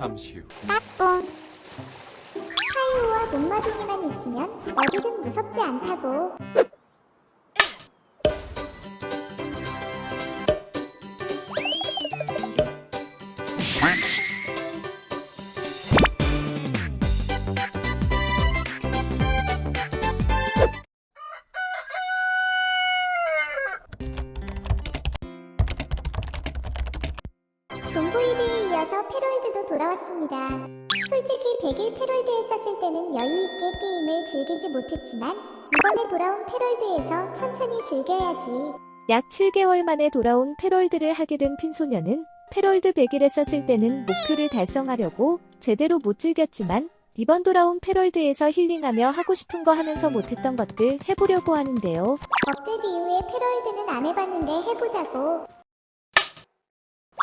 잠시 후. 뽕. 타이오와 목마둥이만 있으면 어디든 무섭지 않다고. 이어서 패롤드도 돌아왔습니다. 솔직히 100일 패롤드 했었을 때는 여유있게 게임을 즐기지 못했지만 이번에 돌아온 패롤드에서 천천히 즐겨야지. 약 7개월 만에 돌아온 패럴드를 하게 된 핀소녀는 패럴드 100일 했었을 때는 목표를 달성하려고 제대로 못 즐겼지만 이번 돌아온 패럴드에서 힐링하며 하고 싶은 거 하면서 못했던 것들 해보려고 하는데요. 업데이트 이후에 패럴드는 안 해봤는데 해보자고.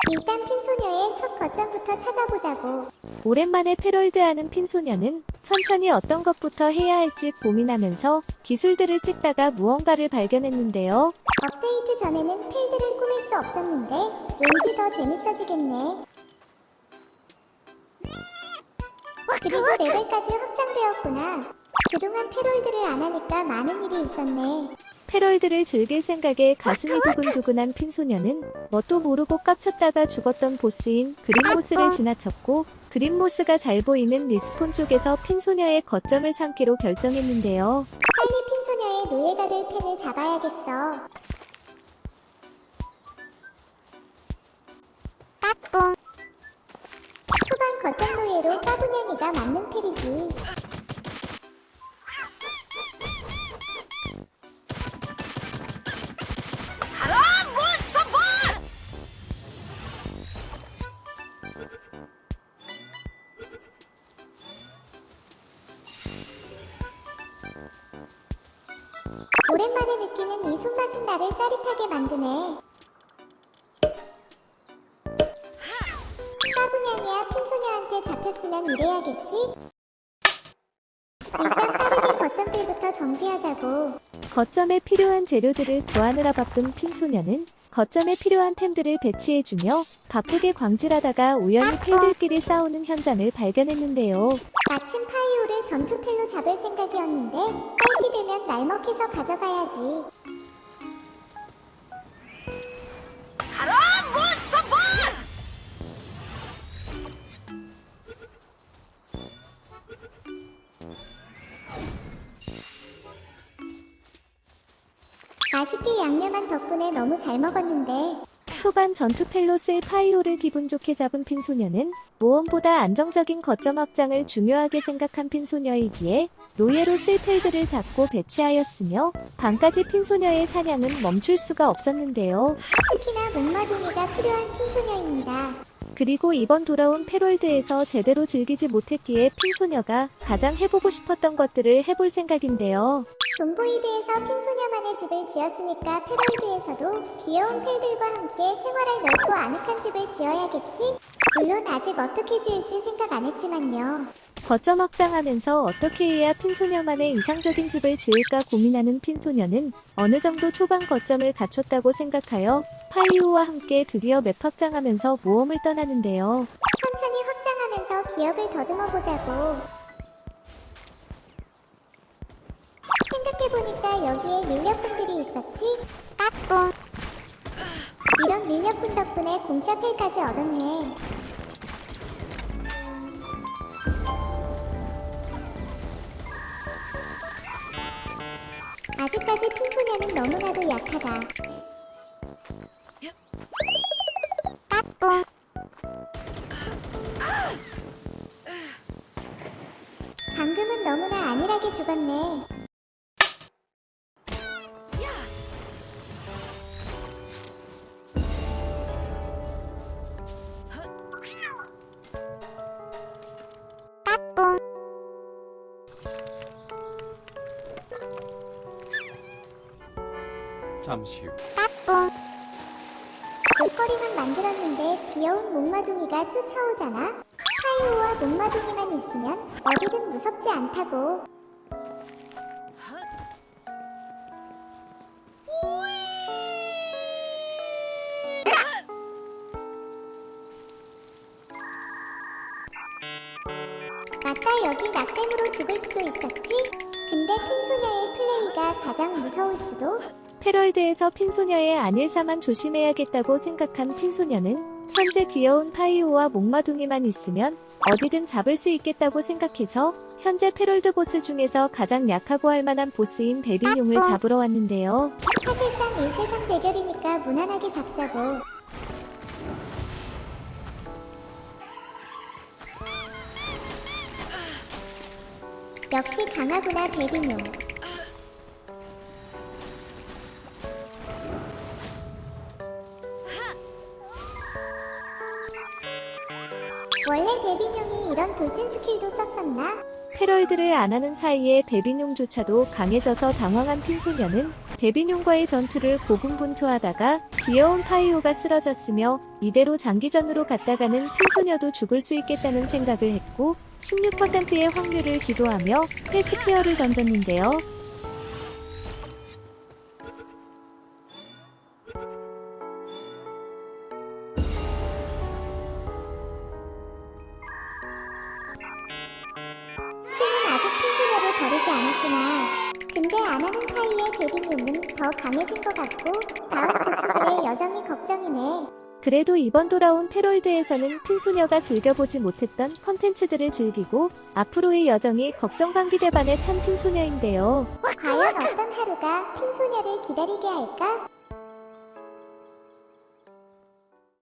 일단 핀소녀의 첫 거점부터 찾아보자고. 오랜만에 패럴드 하는 핀소녀는 천천히 어떤 것부터 해야 할지 고민하면서 기술들을 찍다가 무언가를 발견했는데요. 업데이트 전에는 필드를 꾸밀 수 없었는데 왠지 더 재밌어지겠네. 그리고 레벨까지 확장되었구나. 그동안 패롤드를 안 하니까 많은 일이 있었네. 패럴드를 즐길 생각에 가슴이 두근두근한 핀소녀는 뭣도 모르고 깝쳤다가 죽었던 보스인 그린모스를 지나쳤고 그린모스가 잘 보이는 리스폰 쪽에서 핀소녀의 거점을 삼기로 결정했는데요. 빨리 핀소녀의 노예가 될 패를 잡아야겠어. 까꿍. 초반 거점 노예로 까분양이가 맞는 패이지. 오랜만에 느끼는 이 손맛은 나를 짜릿하게 만드네. 까분양이야 핀소녀한테 잡혔으면 이래야겠지? 일단 빠르게 거점들부터 정비하자고. 거점에 필요한 재료들을 구하느라 바쁜 핀소녀는 거점에 필요한 템들을 배치해주며 바쁘게 광질하다가 우연히 팬들끼리 싸우는 현장을 발견했는데요. 마침 파이오를 전투필로 잡을 생각이었는데 딸기 되면 날먹해서 가져가야지. 맛있게 양념한 덕분에 너무 잘 먹었는데 초반 전투 펠로 쓸 파이오를 기분 좋게 잡은 핀소녀는 무엇보다 안정적인 거점 확장을 중요하게 생각한 핀소녀이기에 노예로 쓸 펠들을 잡고 배치하였으며 반까지 핀소녀의 사냥은 멈출 수가 없었는데요. 특히나 목마둥이가 필요한 핀소녀입니다. 그리고 이번 돌아온 패롤드에서 제대로 즐기지 못했기에 핀소녀가 가장 해보고 싶었던 것들을 해볼 생각인데요. 존보이드에서 핀소녀만의 집을 지었으니까 패럴드에서도 귀여운 펠들과 함께 생활할 넓고 아늑한 집을 지어야겠지? 물론 아직 어떻게 지을지 생각 안 했지만요. 거점 확장하면서 어떻게 해야 핀소녀만의 이상적인 집을 지을까 고민하는 핀소녀는 어느 정도 초반 거점을 갖췄다고 생각하여 파이오와 함께 드디어 맵 확장하면서 모험을 떠나는데요. 천천히 확장하면서 기억을 더듬어 보자고. 생각해보니까 여기에 밀렵꾼들이 있었지? 까꿍. 이런 밀렵꾼 덕분에 공짜 펠까지 얻었네. 아직까지 핀소녀는 너무나도 약하다. 까꿍. 방금은 너무나 안일하게 죽었네. 잠시 후. 까꿍. 목걸이만 만들었는데 귀여운 목마둥이가 쫓아오잖아? 타이오와 목마둥이만 있으면 어디든 무섭지 않다고. 여기 낙뎀으로 죽을 수도 있었지? 근데 핀소녀의 플레이가 가장 무서울 수도? 패럴드에서 핀소녀의 안일사만 조심해야겠다고 생각한 핀소녀는 현재 귀여운 파이오와 목마둥이만 있으면 어디든 잡을 수 있겠다고 생각해서 현재 패럴드 보스 중에서 가장 약하고 할 만한 보스인 베비뇽을 잡으러 왔는데요. 사실상 1대3 대결이니까 무난하게 잡자고. 역시 강하구나 베비뇽. 원래 베비뇽이 이런 돌진 스킬도 썼었나? 패럴드를 안 하는 사이에 베비뇽조차도 강해져서 당황한 핀소녀는 베비뇽과의 전투를 고군분투하다가 귀여운 파이오가 쓰러졌으며 이대로 장기전으로 갔다가는 핀소녀도 죽을 수 있겠다는 생각을 했고 16%의 확률을 기도하며 패스피어를 던졌는데요. 않았구나. 근데 안 하는 사이에 베비뇽은 더 강해진 것 같고 다음 보스들의 여정이 걱정이네. 그래도 이번 돌아온 패럴드에서는 핀소녀가 즐겨보지 못했던 컨텐츠들을 즐기고 앞으로의 여정이 걱정 반 기 대반에 찬 핀소녀인데요. 과연 어떤 하루가 핀소녀를 기다리게 할까?